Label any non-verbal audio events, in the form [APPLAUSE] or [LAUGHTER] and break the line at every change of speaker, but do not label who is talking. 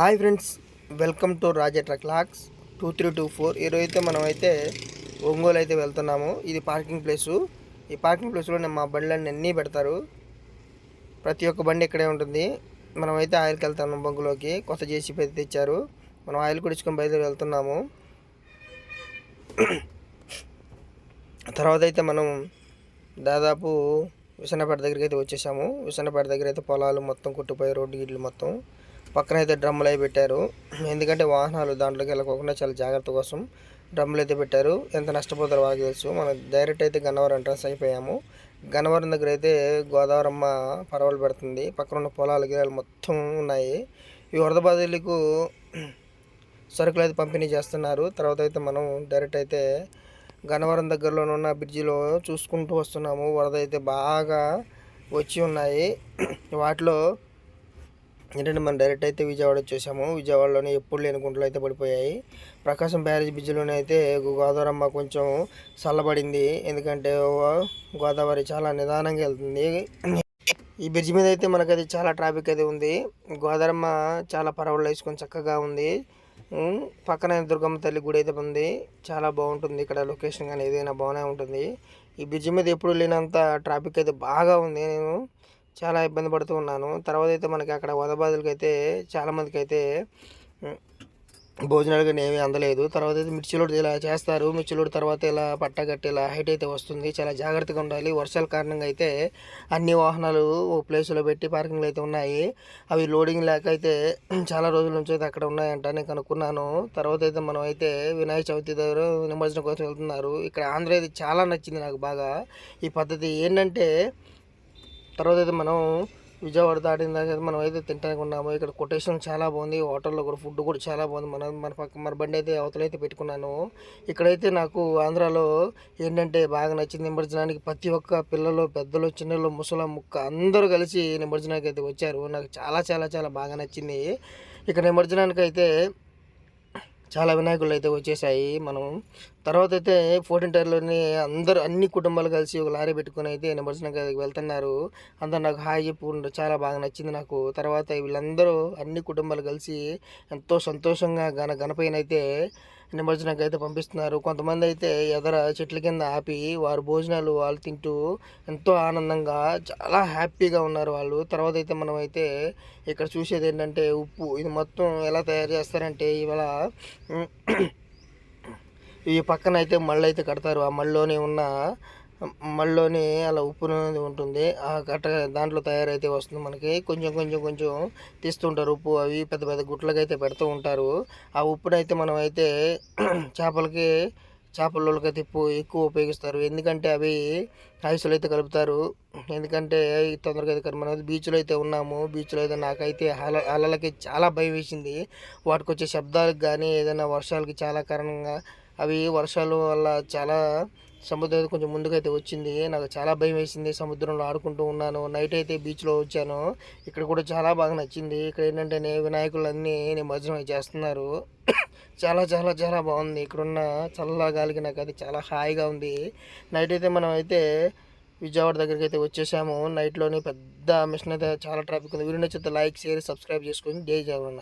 Hi friends welcome to Raja truck locks two three two four. ఈరోజైతే అయితే మనం అయితే ఒంగోలు అయితే వెళ్తున్నాము. ఇది పార్కింగ్ ప్లేసు. ఈ పార్కింగ్ ప్లేస్లో మా బండ్లన్నీ అన్నీ పెడతారు? ప్రతి ఒక్క బండి ఇక్కడే ఉంటుంది. మనం అయితే ఆయిల్కి వెళ్తాము బంకులోకి. కొత్త జేసీపీ అయితే తెచ్చారు. మనం ఆయిల్ కుడిచుకొని బయలుదేరి వెళ్తున్నాము. తర్వాత అయితే మనం దాదాపు విసన్నపేట దగ్గరికి అయితే వచ్చేసాము. విసన్నపేట దగ్గర అయితే పొలాలు మొత్తం కుట్టిపోయి రోడ్డు గిడ్లు మొత్తం పక్కన అయితే డ్రమ్ములు అవి పెట్టారు. ఎందుకంటే వాహనాలు దాంట్లోకి వెళ్ళకోకుండా చాలా జాగ్రత్త కోసం డ్రమ్ములు అయితే పెట్టారు. ఎంత నష్టపోతారో వాళ్ళకి తెలుసు. మనం డైరెక్ట్ అయితే గన్నవరం ఎంట్రన్స్ అయిపోయాము. గన్నవరం దగ్గర అయితే గోదావరమ్మ పరవలు పెడుతుంది. పక్కన ఉన్న పొలాలు గిరాలు మొత్తం ఉన్నాయి. ఈ వరద బాధితులకు సరుకులు అయితే పంపిణీ చేస్తున్నారు. తర్వాత అయితే మనం డైరెక్ట్ అయితే గన్నవరం దగ్గరలోనే ఉన్న బ్రిడ్జిలో చూసుకుంటూ వస్తున్నాము. వరద అయితే బాగా వచ్చి ఉన్నాయి. వాటిలో ఏంటంటే మనం డైరెక్ట్ అయితే విజయవాడ వచ్చేసాము. విజయవాడలోనే ఎప్పుడు లేని గుంటలు అయితే పడిపోయాయి. ప్రకాశం బ్యారేజ్ బ్రిడ్జ్లోనే అయితే గోదావరమ్మ కొంచెం చల్లబడింది. ఎందుకంటే గోదావరి చాలా నిదానంగా వెళ్తుంది. ఈ బ్రిడ్జ్ మీద అయితే మనకది చాలా ట్రాఫిక్ అయితే ఉంది. గోదావరమ్మ చాలా పరవళ్ళు వేసుకొని చక్కగా ఉంది. పక్కన దుర్గమ్మ తల్లి గుడి అయితే ఉంది. చాలా బాగుంటుంది. ఇక్కడ లొకేషన్ కానీ ఏదైనా బాగానే ఉంటుంది. ఈ బ్రిడ్జ్ మీద ఎప్పుడు లేనంత ట్రాఫిక్ అయితే బాగా ఉంది. నేను చాలా ఇబ్బంది పడుతూ ఉన్నాను. తర్వాత అయితే మనకి అక్కడ వదబాదులకి అయితే చాలామందికి అయితే భోజనాలు కానీ ఏమీ అందలేదు. తర్వాత అయితే మిర్చిలోడు ఇలా చేస్తారు. మిర్చిలోడు తర్వాత ఇలా పట్టగట్టి ఇలా హైట్ అయితే వస్తుంది. చాలా జాగ్రత్తగా ఉండాలి. వర్షాల కారణంగా అయితే అన్ని వాహనాలు ఓ ప్లేస్లో పెట్టి పార్కింగ్లు అయితే ఉన్నాయి. అవి లోడింగ్ లేక అయితే [CLEARS THROAT] చాలా రోజుల నుంచి అయితే అక్కడ ఉన్నాయంట. నేను కనుక్కున్నాను. తర్వాత అయితే మనం అయితే వినాయక చవితి దగ్గర నిమజ్జనం కోసం వెళ్తున్నారు. ఇక్కడ ఆంధ్ర అయితే చాలా నచ్చింది నాకు బాగా. ఈ పద్ధతి ఏంటంటే తర్వాత అయితే మనం విజయవాడ దాటిన తర్వాత మనం అయితే తింటానికి ఉన్నాము. ఇక్కడ కొటేషన్ చాలా బాగుంది. హోటల్లో కూడా ఫుడ్ కూడా చాలా బాగుంది. మన మన పక్క మన బండి అయితే అవతలైతే పెట్టుకున్నాను. ఇక్కడైతే నాకు ఆంధ్రాలో ఏంటంటే బాగా నచ్చింది నిమజ్జనానికి ప్రతి ఒక్క పిల్లలు పెద్దలు చిన్నలు ముసల ముక్క అందరూ కలిసి నిమజ్జనానికి అయితే వచ్చారు. నాకు చాలా చాలా చాలా బాగా నచ్చింది. ఇక్కడ నిమజ్జనానికి అయితే చాలా వినాయకులు అయితే వచ్చేసాయి. మనం తర్వాత అయితే ఫోర్టీన్ టైర్లోని అందరూ అన్ని కుటుంబాలు కలిసి ఒక లారీ పెట్టుకుని అయితే నిమజ్జనంగా వెళ్తున్నారు. అందరు నాకు హాయ్ చెప్పు చాలా బాగా నచ్చింది నాకు. తర్వాత వీళ్ళందరూ అన్ని కుటుంబాలు కలిసి ఎంతో సంతోషంగా గన గణపైన అయితే నిమజ్జనంగా అయితే పంపిస్తున్నారు. కొంతమంది అయితే ఎదర చెట్ల కింద ఆపి వారు భోజనాలు వాళ్ళు తింటూ ఎంతో ఆనందంగా చాలా హ్యాపీగా ఉన్నారు వాళ్ళు. తర్వాత అయితే మనం అయితే ఇక్కడ చూసేది ఏంటంటే ఉప్పు. ఇది మొత్తం ఎలా తయారు చేస్తారంటే ఇవాళ ఈ పక్కన అయితే మళ్ళీ అయితే కడతారు. ఆ మళ్ళీలోనే ఉన్న మళ్ళీలోని అలా ఉప్పు అనేది ఉంటుంది. ఆ కట్ట దాంట్లో తయారైతే వస్తుంది మనకి. కొంచెం కొంచెం కొంచెం తీస్తుంటారు ఉప్పు. అవి పెద్ద పెద్ద గుట్లకి అయితే పెడుతూ ఉంటారు. ఆ ఉప్పునైతే మనం అయితే [CLEARS THROAT] చేపలకి చేపలకైతే ఎక్కువ ఉపయోగిస్తారు. ఎందుకంటే అవి ఐసులు అయితే కలుపుతారు. ఎందుకంటే తొందరగా అయితే మనం బీచ్లో అయితే ఉన్నాము. బీచ్లో అయితే నాకైతే అల అలలకి చాలా భయం వేసింది. వాటికి వచ్చే శబ్దాలకు కానీ ఏదైనా వర్షాలకి చాలా కారణంగా అవి వర్షాల వల్ల చాలా సముద్రం కొంచెం ముందుకైతే వచ్చింది. నాకు చాలా భయం వేసింది సముద్రంలో ఆడుకుంటూ ఉన్నాను. నైట్ అయితే బీచ్లో వచ్చాను. ఇక్కడ కూడా చాలా బాగా నచ్చింది. ఇక్కడ ఏంటంటే వినాయకులన్నీ నిమజ్జనం చేస్తున్నారు. చాలా చాలా చాలా బాగుంది. ఇక్కడున్న చల్ల గాలికి నాకు అది చాలా హాయిగా ఉంది. నైట్ అయితే మనం అయితే విజయవాడ దగ్గరికి అయితే వచ్చేసాము. నైట్లోనే పెద్ద మిషన్ అయితే చాలా ట్రాఫిక్ ఉంది. వీడియో నచ్చితే లైక్ షేర్ సబ్స్క్రైబ్ చేసుకొని డే జగన్